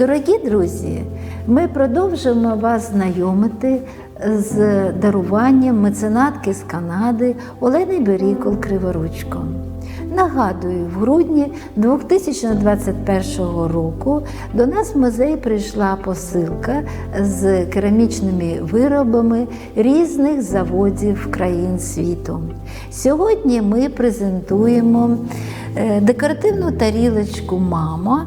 Дорогі друзі, ми продовжуємо вас знайомити з даруванням меценатки з Канади Олени Берікол Криворучко. Нагадую, в грудні 2021 року до нас в музей прийшла посилка з керамічними виробами різних заводів країн світу. Сьогодні ми презентуємо декоративну тарілочку Мама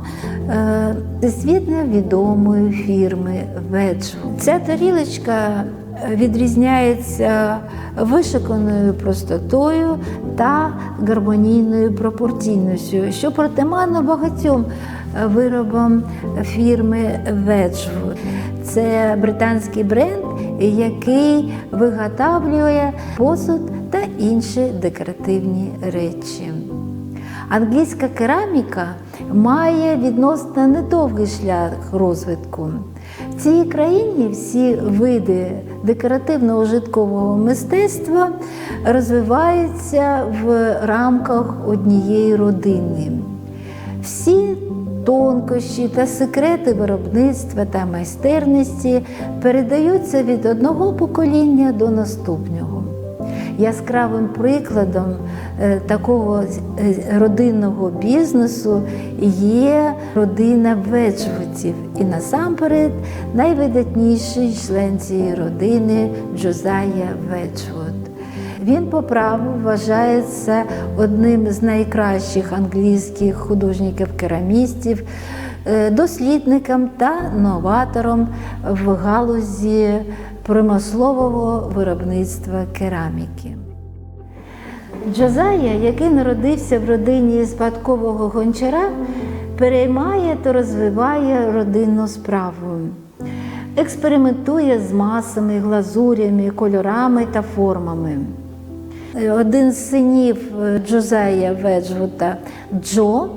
е, всесвітньо відомої фірми Веджвуд. Ця тарілочка відрізняється вишиканою простотою та гармонійною пропорційністю, що протиманно багатьом виробам фірми Wedgwood. Це британський бренд, який виготовлює посуд та інші декоративні речі. Англійська кераміка має відносно недовгий шлях розвитку. В цій країні всі види декоративно-ужиткового мистецтва розвиваються в рамках однієї родини. Всі тонкощі та секрети виробництва та майстерності передаються від одного покоління до наступного. Яскравим прикладом е, такого е, родинного бізнесу є родина Веджвудів. І насамперед найвидатніший член цієї родини Джозая Веджвуд. Він по праву вважається одним з найкращих англійських художників-керамістів, е, дослідником та новатором в галузі промислового виробництва кераміки. Джозая, який народився в родині спадкового гончара, переймає та розвиває родинну справу. Експериментує з масами, глазурями, кольорами та формами. Один з синів Джозая Веджвута Джо е,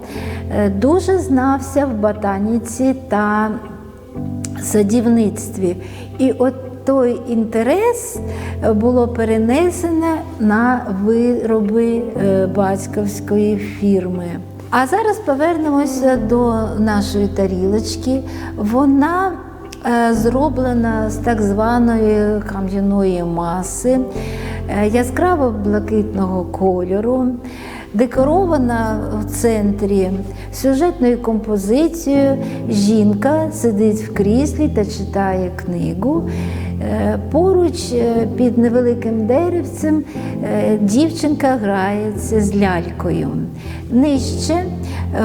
дуже знався в ботаніці та садівництві. І от той інтерес було перенесено на вироби е, батьківської фірми. А зараз повернемося до нашої тарілочки. Вона е, зроблена з так званої кам'яної маси, е, яскраво блакитного кольору. Декорована в центрі сюжетною композицією. Жінка сидить в кріслі та читає книгу. Е, Поруч е, під невеликим деревцем е, дівчинка грається з лялькою. Нижче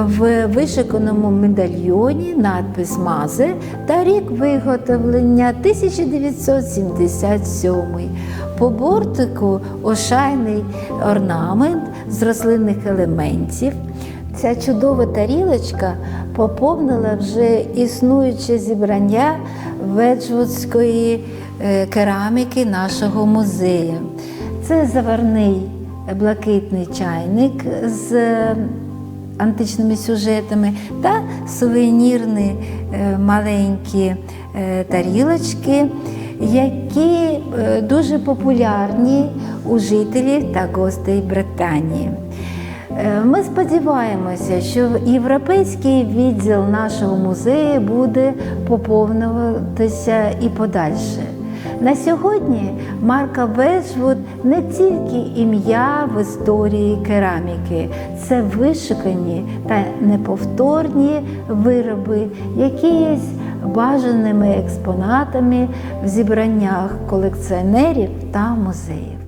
в вишиканому медальйоні надпис Мазе та рік виготовлення 1977. По бортику ошайний орнамент з рослинних елементів. Ця чудова тарілочка поповнила вже існуюче зібрання веджвудської е, кераміки нашого музею. Це заварний блакитний чайник з е, античними сюжетами та сувенірні е, маленькі тарілочки, які дуже популярні у жителів та гостей Британії. Ми сподіваємося, що європейський відділ нашого музею буде поповнюватися і подальше. На сьогодні марка Веджвуд не тільки ім'я в історії кераміки, це вишукані та неповторні вироби, які є бажаними експонатами в зібраннях колекціонерів та музеїв.